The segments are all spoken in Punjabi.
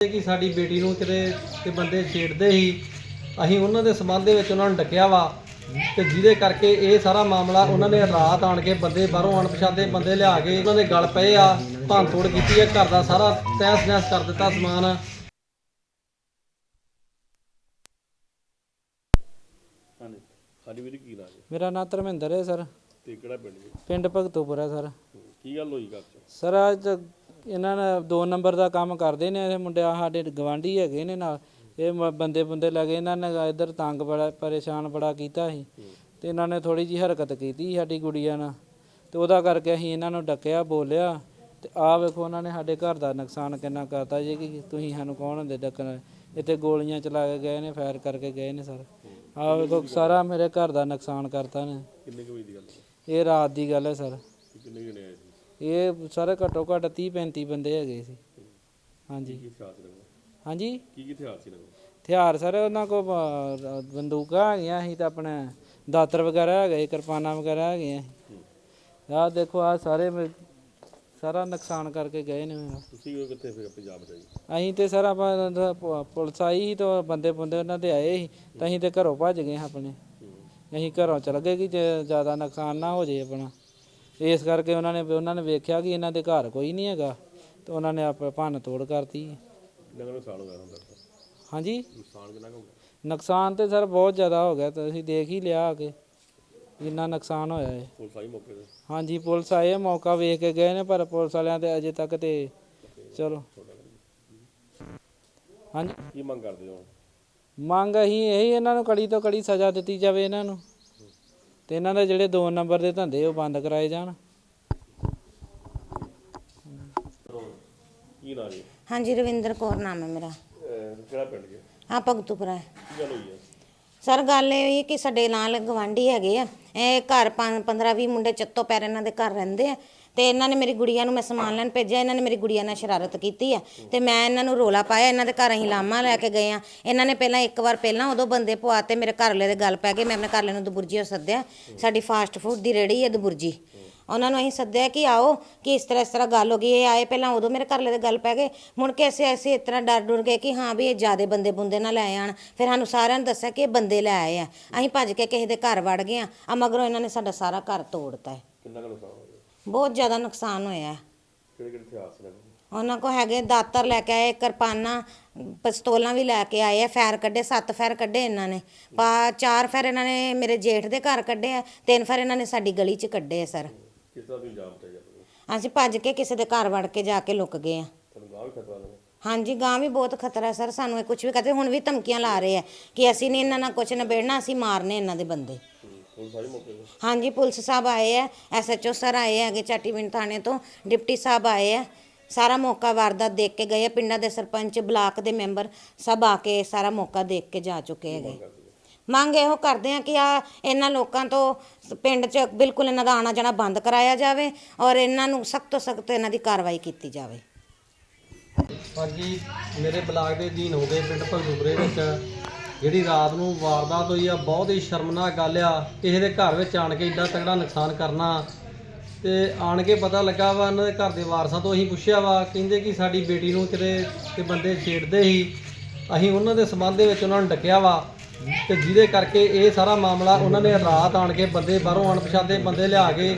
ਕਿ ਸਾਡੀ ਬੇਟੀ ਨੂੰ ਕਿਤੇ ਤੇ ਬੰਦੇ ਛੇੜਦੇ ਸੀ ਅਸੀਂ ਉਹਨਾਂ ਦੇ ਸਬੰਧ ਦੇ ਵਿੱਚ ਉਹਨਾਂ ਨੂੰ ਡੱਕਿਆ ਵਾ ਤੇ ਜਿਹਦੇ ਕਰਕੇ ਇਹ ਸਾਰਾ ਮਾਮਲਾ ਉਹਨਾਂ ਨੇ ਰਾਤ ਆਣ ਕੇ ਬੰਦੇ ਬਾਹਰੋਂ ਅਣਪਛਾਤੇ ਬੰਦੇ ਲਿਆ ਕੇ ਉਹਨਾਂ ਦੇ ਗਲ ਪਏ ਆ ਭੰਨ ਤੋੜ ਕੀਤੀ ਹੈ ਘਰ ਦਾ ਸਾਰਾ ਤਹਿਸ ਨਹਿਸ ਕਰ ਦਿੱਤਾ ਸਮਾਨ। ਹਾਂਜੀ ਹਾਂਜੀ ਵੀਰ ਕੀ ਨਾਮ ਹੈ? ਮੇਰਾ ਨਾਂ ਧਰਮਿੰਦਰ ਹੈ ਸਰ। ਤੇ ਕਿਹੜਾ ਪਿੰਡ ਜੀ ਪਿੰਡ ਭਗਤੂਪੁਰਾ ਸਰ। ਕੀ ਗੱਲ ਹੋਈ ਘਰ ਚ? ਸਰ ਅੱਜ ਇਹਨਾਂ ਨੇ ਦੋ ਨੰਬਰ ਦਾ ਕੰਮ ਕਰਦੇ ਨੇ ਇਹ ਮੁੰਡੇ ਆਹ ਸਾਡੇ ਗਵਾਂਢੀ ਹੈਗੇ ਨੇ ਨਾਲ। ਇਹ ਮ- ਬੰਦੇ ਬੰਦੇ ਲੱਗੇ ਇਹਨਾਂ ਨੇ ਇੱਧਰ ਤੰਗ ਬੜਾ ਪਰੇਸ਼ਾਨ ਬੜਾ ਕੀਤਾ ਸੀ। ਤੇ ਇਹਨਾਂ ਨੇ ਥੋੜੀ ਜੀ ਹਰਕਤ ਕੀਤੀ ਸਾਡੀ ਗੁੜੀਆ ਨਾਲ। ਤੇ ਉਹਦਾ ਕਰਕੇ ਅਸੀਂ ਇਹਨਾਂ ਨੂੰ ਡੱਕਿਆ ਬੋਲਿਆ। ਤੇ ਆਹ ਵੇਖੋ ਉਹਨਾਂ ਨੇ ਸਾਡੇ ਘਰ ਦਾ ਨੁਕਸਾਨ ਕਿੰਨਾ ਕਰਤਾ ਜੀ ਕਿ ਤੁਸੀਂ ਸਾਨੂੰ ਕੌਣ ਹੁੰਦੇ ਡੱਕਣ ਇੱਥੇ ਗੋਲੀਆਂ ਚਲਾ ਕੇ ਗਏ ਨੇ ਫਾਇਰ ਕਰਕੇ ਗਏ ਨੇ ਸਰ। ਆਹ ਵੇਖੋ ਸਾਰਾ ਮੇਰੇ ਘਰ ਦਾ ਨੁਕਸਾਨ ਕਰਤਾ ਨੇ। ਕਿੰਨੇ ਕੁ ਵਜੇ ਦੀ ਗੱਲ ਇਹ ਰਾਤ ਦੀ ਗੱਲ ਹੈ ਸਰ। ਤੇ ਕਿੰਨੇ ਜਣੇ ਆਏ ਸੀ? ਇਹ ਸਾਰੇ ਘੱਟੋ ਘੱਟ 30 35 ਬੰਦੇ ਹੈਗੇ ਸੀ। ਹਾਂਜੀ। ਕੀ ਹਥਿਆਰ ਸੀ ਲਗੋ ਹਾਂਜੀ। ਕੀ ਕੀ ਹਥਿਆਰ ਸੀ ਲਗੋ ਹਥਿਆਰ ਸਰ ਉਹਨਾਂ ਕੋ ਬੰਦੂਕਾਂ ਹੈਗੀਆਂ ਸੀ ਤਾਂ ਆਪਣੇ ਦਾਤਰ ਵਗੈਰਾ ਹੈਗੇ ਕਿਰਪਾਨਾਂ ਵਗੈਰਾ ਹੈਗੀਆਂ ਆਹ ਦੇਖੋ ਆ ਸਾਰੇ ਮੇ- ਸਾਰਾ ਨੁਕਸਾਨ ਕਰਕੇ ਗਏ ਨੇ। ਮੇਰਾ। ਤੁਸੀਂ ਉਹ ਕਿੱਥੇ ਫਿਰ ਪੰਜਾਬ ਆਈ ਅਸੀਂ ਤੇ ਸਰ ਆਪਾਂ ਪ- ਪੁਲਿਸ ਆਈ ਸੀ ਤਾਂ ਬੰਦੇ ਬੰਦੇ ਉਹਨਾਂ ਦੇ ਆਏ ਸੀ ਤਾਂ ਅਸੀਂ ਤੇ ਘਰੋਂ ਭੱਜ ਗਏ ਆਪਣੇ। ਅਸੀਂ ਘਰੋਂ ਚਲ ਗਏ ਕਿ ਜੇ ਜ਼ਿਆਦਾ ਨੁਕਸਾਨ ਨਾ ਹੋ ਜੇ ਆਪਣਾ। ਇਸ ਕਰਕੇ ਉਹਨਾਂ ਨੇ ਉਹਨਾਂ ਨੇ ਵੇਖਿਆ ਕਿ ਇਹਨਾਂ ਦੇ ਘਰ ਕੋਈ ਨਹੀਂ ਹੈਗਾ ਤੇ ਉਹਨਾਂ ਨੇ ਆਪ ਭੰਨ ਤੋੜ ਕਰਤੀ। ਕਿੰਨਾ ਕੁ ਨੁਕਸਾਨ ਹੋ ਗਿਆ ਹੁੰਦਾ ਹਾਂਜੀ? ਨੁਕਸਾਨ ਕਿੰਨਾ ਕੁ ਹੋ ਗਿਆ? ਨੁਕਸਾਨ ਤੇ ਸਰ ਬਹੁਤ ਜ਼ਿਆਦਾ ਹੋ ਗਿਆ ਤੁਸੀਂ ਦੇਖ ਹੀ ਲਿਆ ਆ ਕੇ ਕਿੰਨਾ ਨੁਕਸਾਨ ਹੋਇਆ ਹੈ ਪੁਲਿਸ ਆਈ ਮੌਕੇ ਤੇ? ਹਾਂਜੀ ਪੁਲਿਸ ਆਏ ਮੌਕਾ ਵੇਖ ਕੇ ਗਏ ਨੇ ਪਰ ਪੁਲਿਸ ਵਾਲਿਆਂ ਤੇ ਅਜੇ ਤੱਕ ਤੇ ਚਲੋ। ਹਾਂਜੀ। ਕੀ ਮੰਗ ਕਰਦੇ ਹੋ ਮੰਗ ਅਸੀਂ ਇਹੀ ਇਹਨਾਂ ਨੂੰ ਕੜੀ ਤੋਂ ਕੜੀ ਸਜ਼ਾ ਦਿੱਤੀ ਜਾਵੇ ਇਹਨਾਂ ਨੂੰ। ਤੇ ਇਹਨਾਂ ਦੇ ਜਿਹੜੇ ਦੋ ਨੰਬਰ ਦੇ ਧੰਦੇ ਉਹ ਬੰਦ ਕਰਾਏ ਜਾਣ। ਕੀ ਨਾਮ ਜੀ? ਹਾਂਜੀ ਰਵਿੰਦਰ ਕੌਰ ਨਾਮ ਹੈ ਮੇਰਾ। ਅਹ ਕਿਹੜਾ ਪਿੰਡ ਜੀ? ਹਾਂ ਭਗਤੂਪੁਰਾ। ਹੈ ਕੀ ਗੱਲ ਹੋਈ ਹੈ ਸਰ ਗੱਲ ਇਹ ਹੋਈ ਕਿ ਸਾਡੇ ਨਾਲ ਗਵਾਂਢੀ ਹੈਗੇ ਆ। ਇਹ ਘਰ 15 20 ਮੁੰਡੇ ਚੱਤੋ ਪੈਰ ਇਹਨਾਂ ਦੇ ਘਰ ਰਹਿੰਦੇ ਆ। ਤੇ ਇਹਨਾਂ ਨੇ ਮੇਰੀ ਗੁੜੀਆ ਨੂੰ ਮੈਂ ਸਮਾਨ ਲੈਣ ਭੇਜਿਆ, ਇਹਨਾਂ ਨੇ ਮੇਰੀ ਗੁੜੀਆ ਨਾਲ ਸ਼ਰਾਰਤ ਕੀਤੀ ਆ। ਤੇ ਮੈਂ ਇਹਨਾਂ ਨੂੰ ਰੋਲਾ ਪਾਇਆ, ਇਹਨਾਂ ਦੇ ਘਰ ਅਸੀਂ ਲਾਮਾ ਲੈ ਕੇ ਗਏ ਆ। ਇਹਨਾਂ ਨੇ ਪਹਿਲਾਂ ਇੱਕ ਵਾਰ ਪਹਿਲਾਂ ਉਦੋਂ ਬੰਦੇ ਪਵਾਤੇ ਮੇਰੇ ਘਰਲੇ ਦੇ ਗੱਲ ਪੈ ਗਏ ਮੈਂ ਆਪਣੇ ਘਰਲੇ ਨੂੰ ਦਬੁਰਜੀ ਸੱਦਿਆ, ਸਾਡੀ ਫਾਸਟ ਫੂਡ ਦੀ ਰੇੜੀ ਹੈ ਦਬੁਰਜੀ। ਉਹਨਾਂ ਨੂੰ ਅਸੀਂ ਸੱਦਿਆ ਕਿ ਆਓ, ਕਿ ਇਸ ਤਰ੍ਹਾਂ ਇਸ ਤਰ੍ਹਾਂ ਗੱਲ ਹੋ ਗਈ, ਇਹ ਆਏ ਪਹਿਲਾਂ ਉਦੋਂ ਮੇਰੇ ਘਰਲੇ ਦੇ ਗੱਲ ਪੈ ਗਏ। ਮੁੜ ਕੇ ਅਸੀਂ ਅਸੀਂ ਇਸ ਤਰ੍ਹਾਂ ਡਰ ਡੁਰ ਗਏ ਕਿ ਹਾਂ ਵੀ ਇਹ ਜਿਆਦੇ ਬੰਦੇ ਬੁੰਦੇ ਨਾ ਲੈ ਆਣ। ਫਿਰ ਸਾਨੂੰ ਸਾਰਿਆਂ ਨੂੰ ਦੱਸਿਆ ਕਿ ਇਹ ਬੰਦੇ ਲੈ ਆਏ ਆ। ਅਸੀਂ ਭੱਜ ਕੇ ਕਿਸੇ ਦੇ ਘਰ ਵੜ ਗਏ ਆ। ਆ ਮਗਰੋਂ ਇਹਨਾਂ ਨੇ ਸਾਡਾ ਸਾਰਾ ਘਰ ਤੋੜਤਾ ਹੈ। ਕਿੰਨਾ ਕੁ ਨੁਕਸਾਨ? ਬਹੁਤ ਜ਼ਿਆਦਾ ਨੁਕਸਾਨ ਹੋਇਆ ਕਿਹੜੇ ਕਿਹੜੇ ਹਥਿਆਰ ਲਗੋ ਉਹਨਾਂ ਕੋ ਹੈਗੇ ਦਾਤਰ ਲੈ ਕੇ ਆਏ ਕਿਰਪਾਨਾਂ ਪਿਸਤੌਲਾਂ ਵੀ ਲੈ ਕੇ ਆਏ ਆ ਫੈਰ ਕੱਢੇ ਸੱਤ ਫੈਰ ਕੱਢੇ ਇਹਨਾਂ ਨੇ। ਪਾ ਚਾਰ ਫੈਰ ਇਹਨਾਂ ਨੇ ਮੇਰੇ ਜੇਠ ਦੇ ਘਰ ਕੱਢੇ ਆ ਤਿੰਨ ਫੈਰ ਇਹਨਾਂ ਨੇ ਸਾਡੀ ਗਲੀ 'ਚ ਕੱਢੇ ਆ ਸਰ। ਕਿਸ ਤਰ੍ਹਾਂ ਤੁਸੀਂ ਜਾਮ ਚਾਹੀਦਾ ਤੁਹਾਨੂੰ? ਅਸੀਂ ਭੱਜ ਕੇ ਕਿਸੇ ਦੇ ਘਰ ਵੜ ਕੇ ਜਾ ਕੇ ਲੁਕ ਗਏ ਆ। ਤੁਹਾਨੂੰ ਗਾਹ ਵੀ ਖਤਰਾ ਲਗੋ? ਹਾਂਜੀ ਗਾਂ ਵੀ ਬਹੁਤ ਖਤਰਾ ਸਰ। ਸਾਨੂੰ ਇਹ ਕੁਝ ਵੀ ਕਹਤੇ ਹੁਣ ਵੀ ਧਮਕੀਆਂ ਲਾ ਰਹੇ ਆ ਕਿ ਅਸੀਂ ਨਹੀਂ ਇਹਨਾਂ ਨਾਲ ਕੁਝ ਨਿਬੇੜਨਾ ਅਸੀਂ ਮਾਰਨੇ ਇਹਨਾਂ ਦੇ ਬੰਦੇ। ਪੁਲਿਸ ਆਈ ਮੌਕੇ ਤੇ? ਹਾਂਜੀ ਪੁਲਿਸ ਸਾਹਿਬ ਆਏ ਆ ਐਸਐਚਓ ਸਰ ਆਏ ਹੈਗੇ ਚਾਟੀਵਿੰਡ ਥਾਣੇ ਤੋਂ ਡਿਪਟੀ ਸਾਹਿਬ ਆਏ ਆ। ਸਾਰਾ ਮੌਕਾ ਵਾਰਦਾਤ ਦੇਖ ਕੇ ਗਏ ਆ ਪਿੰਡਾਂ ਦੇ ਸਰਪੰਚ ਬਲਾਕ ਦੇ ਮੈਂਬਰ ਸਭ ਆ ਕੇ ਸਾਰਾ ਮੌਕਾ ਦੇਖ ਕੇ ਜਾ ਚੁੱਕੇ ਹੈਗੇ। ਮੰਗ ਇਹੋ ਕਰਦੇ ਆ ਕਿ ਆ ਇਹਨਾਂ ਲੋਕਾਂ ਤੋਂ ਪਿੰਡ 'ਚ ਬਿਲਕੁਲ ਇਹਨਾਂ ਦਾ ਆਣਾ ਜਾਣਾ ਬੰਦ ਕਰਾਇਆ ਜਾਵੇ ਔਰ ਇਹਨਾਂ ਨੂੰ ਸਖਤ ਤੋਂ ਸਖਤ ਇਹਨਾਂ ਦੀ ਕਾਰਵਾਈ ਕੀਤੀ ਜਾਵੇ। ਹਾਂਜੀ ਮੇਰੇ ਬਲਾਕ ਦੇ ਅਧੀਨ ਆਉਂਦੇ ਪਿੰਡ ਭਗਦੂਪੁਰੇ ਵਿੱਚ। ਜਿਹੜੀ ਰਾਤ ਨੂੰ ਵਾਰਦਾਤ ਹੋਈ ਆ, ਬਹੁਤ ਹੀ ਸ਼ਰਮਨਾਕ ਗੱਲ ਆ। ਕਿਸੇ ਦੇ ਘਰ ਵਿੱਚ ਆਣ ਕੇ ਏਡਾ ਤਗੜਾ ਨੁਕਸਾਨ ਕਰਨਾ। ਤੇ ਆਣ ਕੇ ਪਤਾ ਲੱਗਾ ਵਾ, ਇਹਨਾਂ ਦੇ ਘਰ ਦੇ ਵਾਰਸਾਂ ਤੋਂ ਅਸੀਂ ਪੁੱਛਿਆ ਵਾ, ਕਹਿੰਦੇ ਕਿ ਸਾਡੀ ਬੇਟੀ ਨੂੰ ਕਿਤੇ ਤੇ ਬੰਦੇ ਛੇੜਦੇ ਸੀ। ਅਸੀਂ ਉਹਨਾਂ ਦੇ ਸਬੰਧ ਦੇ ਵਿੱਚ ਉਹਨਾਂ ਨੂੰ ਡੱਕਿਆ ਵਾ। ਤੇ ਜਿਹਦੇ ਕਰਕੇ ਇਹ ਸਾਰਾ ਮਾਮਲਾ ਉਹਨਾਂ ਨੇ ਰਾਤ ਆਣ ਕੇ ਬੰਦੇ ਬਾਹਰੋਂ ਅਣਪਛਾਤੇ ਬੰਦੇ ਲਿਆ ਕੇ,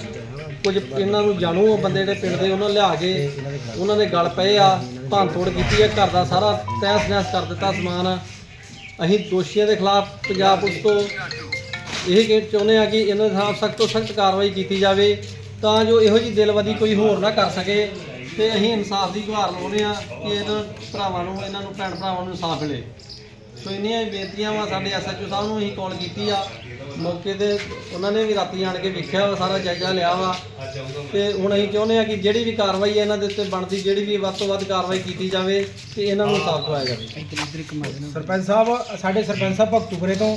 ਕੁਝ ਇਹਨਾਂ ਨੂੰ ਜਾਣੂ ਬੰਦੇ ਜਿਹੜੇ ਪਿੰਡ ਦੇ ਉਹਨਾਂ ਲਿਆ ਕੇ, ਉਹਨਾਂ ਦੇ ਗਲ ਪਏ ਆ, ਭੰਨ ਤੋੜ ਕੀਤੀ ਹੈ ਘਰ ਦਾ ਸਾਰਾ ਤਹਿਸ ਨਹਿਸ ਕਰ ਦਿੱਤਾ ਸਮਾਨ। ਅਸੀਂ ਦੋਸ਼ੀਆਂ ਦੇ ਖਿਲਾਫ ਪੰਜਾਬ ਪੁਲਿਸ ਤੋਂ ਇਹ ਕਹਿ ਚਾਹੁੰਦੇ ਆ ਕਿ ਇਹਨਾਂ ਦੇ ਖਿਲਾਫ ਸਖਤ ਤੋਂ ਸਖਤ ਕਾਰਵਾਈ ਕੀਤੀ ਜਾਵੇ, ਤਾਂ ਜੋ ਇਹੋ ਜੀ ਦਿਲਵਾਦੀ ਕੋਈ ਹੋਰ ਨਾ ਕਰ ਸਕੇ ਤੇ ਅਸੀਂ ਇਨਸਾਫ ਦੀ ਗੁਹਾਰ ਲਾਉਂਦੇ ਆ ਕਿ ਇਹਨਾਂ ਭਰਾਵਾਂ ਨੂੰ, ਇਹਨਾਂ ਨੂੰ ਭੈਣ ਭਰਾਵਾਂ ਨੂੰ ਇਨਸਾਫ ਮਿਲੇ। ਸੋ ਇੰਨੀਆਂ ਹੀ ਬੇਨਤੀਆਂ ਵਾ ਸਾਡੇ ਐਸਐਚਓ ਸਾਹਿਬ ਨੂੰ ਅਸੀਂ ਕਾਲ ਕੀਤੀ ਆ। ਮੌਕੇ ਤੇ ਉਹਨਾਂ ਨੇ ਵੀ ਰਾਤੀ ਆਣ ਕੇ ਵੇਖਿਆ ਵਾ ਸਾਰਾ ਜਾਇਜ਼ਾ ਲਿਆ ਵਾ। ਤੇ ਹੁਣ ਅਸੀਂ ਚਾਹੁੰਦੇ ਆ ਕਿ ਜਿਹੜੀ ਵੀ ਕਾਰਵਾਈ ਹੈ ਇਹਨਾਂ ਦੇ ਉੱਤੇ ਬਣਦੀ ਜਿਹੜੀ ਵੀ ਵੱਧ ਤੋਂ ਵੱਧ ਕਾਰਵਾਈ ਕੀਤੀ ਜਾਵੇ ਤੇ ਇਹਨਾਂ ਨੂੰ ਇਨਸਾਫ ਦਵਾਇਆ ਜਾਵੇ। ਸਰਪੰਚ ਸਾਹਿਬ ਸਾਡੇ ਸਰਪੰਚ ਸਾਹਿਬ ਭਗਤੂਪੁਰੇ ਤੋਂ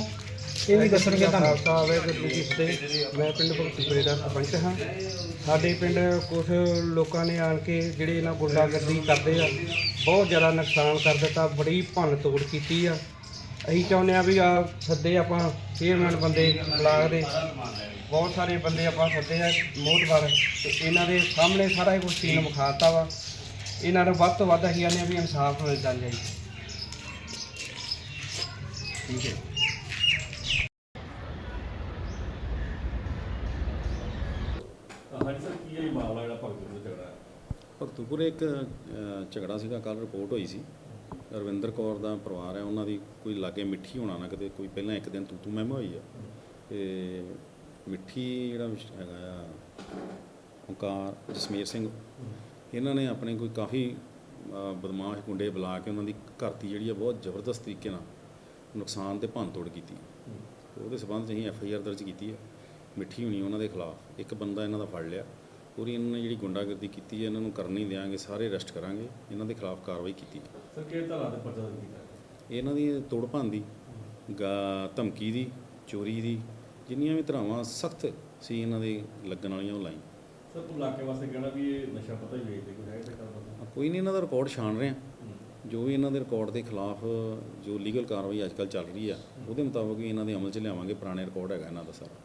ਇਹ ਵੀ ਦੱਸਣਗੇ ਤੁਹਾਨੂੰ। ਸਾਹਿਬ ਹੈ ਗੁਰੂ ਜੀ ਫਤਿਹ ਮੈਂ ਪਿੰਡ ਭਗਤੀਪੁਰੇ ਦਾ ਸਰਪੰਚ ਹਾਂ। ਸਾਡੇ ਪਿੰਡ ਕੁਝ ਲੋਕਾਂ ਨੇ ਆਣ ਕੇ ਜਿਹੜੇ ਇਹਨਾਂ ਗੁੰਡਾਗਰਦੀ ਕਰਦੇ ਆ ਬਹੁਤ ਜ਼ਿਆਦਾ ਨੁਕਸਾਨ ਕਰ ਦਿੱਤਾ ਬੜੀ ਭੰਨ ਤੋੜ ਕੀਤੀ ਆ। ਅਸੀਂ ਚਾਹੁੰਦੇ ਆ ਵੀ ਆ ਸੱਦੇ ਆਪਾਂ ਚੇਅਰਮੈਨ ਬੰਦੇ ਬਲਾਕ ਦੇ ਬਹੁਤ ਸਾਰੇ ਬੰਦੇ ਆਪਾਂ ਸੱਦੇ ਆ ਮੋਹਤਵਾਰ ਤੇ ਇਹਨਾਂ ਦੇ ਸਾਹਮਣੇ ਸਾਰਾ ਕੁਝ ਸੀਨ ਵਿਖਾਤਾ ਵਾ। ਇਹਨਾਂ ਨੂੰ ਵੱਧ ਤੋਂ ਵੱਧ ਅਸੀਂ ਹਾਂ ਵੀ ਇਨਸਾਫ ਮਿਲਦਾ ਜਾਏ ਠੀਕ ਹੈ। ਹਾਂਜੀ ਸਰ ਕੀ ਇਹ ਮਾਮਲਾ ਜਿਹੜਾ ਭਗਤ ਨੂੰ ਝਗੜਾ ਹੈ? ਭਗਤੂਪੁਰੇ ਇੱਕ ਝਗੜਾ ਸੀਗਾ ਕੱਲ ਰਿਪੋਰਟ ਹੋਈ ਸੀ। ਰਵਿੰਦਰ ਕੌਰ ਦਾ ਪਰਿਵਾਰ ਹੈ, ਉਹਨਾਂ ਦੀ ਕੋਈ ਲਾਗੇ ਮਿੱਠੀ ਹੋਣਾ ਨਾ ਕਿਤੇ, ਕੋਈ ਪਹਿਲਾਂ ਇੱਕ ਦਿਨ ਤੂੰ ਤੂੰ ਮਹਿਮਾ ਹੋਈ ਆ। ਤੇ ਮਿੱਠੀ ਜਿਹੜਾ ਵਿਸ਼- ਹੈਗਾ ਆ, ਓਂਕਾਰ, ਜਸਮੀਰ ਸਿੰਘ, ਇਹਨਾਂ ਨੇ ਆਪਣੇ ਕੋਈ ਕਾਫੀ ਬਦਮਾਸ਼ ਗੁੰਡੇ ਬੁਲਾ ਕੇ ਉਹਨਾਂ ਦੀ ਘਰਤੀ ਜਿਹੜੀ ਆ ਬਹੁਤ ਜ਼ਬਰਦਸਤ ਤਰੀਕੇ ਨਾਲ ਨੁਕਸਾਨ ਤੇ ਭੰਨ ਤੋੜ ਕੀਤੀ ਉਹਦੇ ਸਬੰਧ 'ਚ ਅਸੀਂ ਐਫ ਆਈ ਆਰ ਦਰਜ ਕੀਤੀ ਹੈ ਮਿੱਠੀ ਹੋਣੀ ਉਹਨਾਂ ਦੇ ਖਿਲਾਫ, ਇੱਕ ਬੰਦਾ ਇਹਨਾਂ ਦਾ ਫੜ ਲਿਆ। ਪੂਰੀ ਇਹਨਾਂ ਨੇ ਜਿਹੜੀ ਗੁੰਡਾਗਰਦੀ ਕੀਤੀ ਹੈ ਇਹਨਾਂ ਨੂੰ ਕਰਨੀ ਦਿਆਂਗੇ, ਸਾਰੇ ਅਰੈਸਟ ਕਰਾਂਗੇ, ਇਹਨਾਂ ਦੇ ਖਿਲਾਫ ਕਾਰਵਾਈ ਕੀਤੀ। ਹੈ ਸਰ ਕਿਹੜੇ ਧਾਰਾ ਦੇ ਪਰਚਾ ਦਰਜ ਕੀਤਾ? ਇਹਨਾਂ ਦੀ ਤੋੜ ਭੰਨ ਦੀ ਗਾ ਧਮਕੀ ਦੀ ਚੋਰੀ ਦੀ ਜਿੰਨੀਆਂ ਵੀ ਧਰਾਵਾਂ ਸਖਤ ਸੀ ਇਹਨਾਂ ਦੇ ਲੱਗਣ ਵਾਲੀਆਂ ਉਹ ਲਾਈ ਸਰ ਤੂੰ ਇਲਾਕੇ ਵਾਸਤੇ ਕਹਿਣਾ ਵੀ ਇਹ ਨਸ਼ਾ ਪਤਾ ਹੀ ਵੇਚਦੇ ਕੋਈ ਹੈ ਤੇ ਕਰ ਪਤਾ? ਕੋਈ ਨਹੀਂ ਇਹਨਾਂ ਦਾ ਰਿਕਾਰਡ ਛਾਣ ਰਹੇ ਹਾਂ। ਜੋ ਵੀ ਇਹਨਾਂ ਦੇ ਰਿਕਾਰਡ ਦੇ ਖਿਲਾਫ ਜੋ ਲੀਗਲ ਕਾਰਵਾਈ ਅੱਜਕੱਲ ਚੱਲ ਰਹੀ ਆ ਉਹਦੇ ਮੁਤਾਬਕ ਇਹਨਾਂ ਦੇ ਅਮਲ 'ਚ ਲਿਆਵਾਂਗੇ ਪੁਰਾਣੇ ਰਿਕਾਰਡ ਹੈਗਾ ਇਹਨਾਂ ਦਾ ਸਾਰਾ।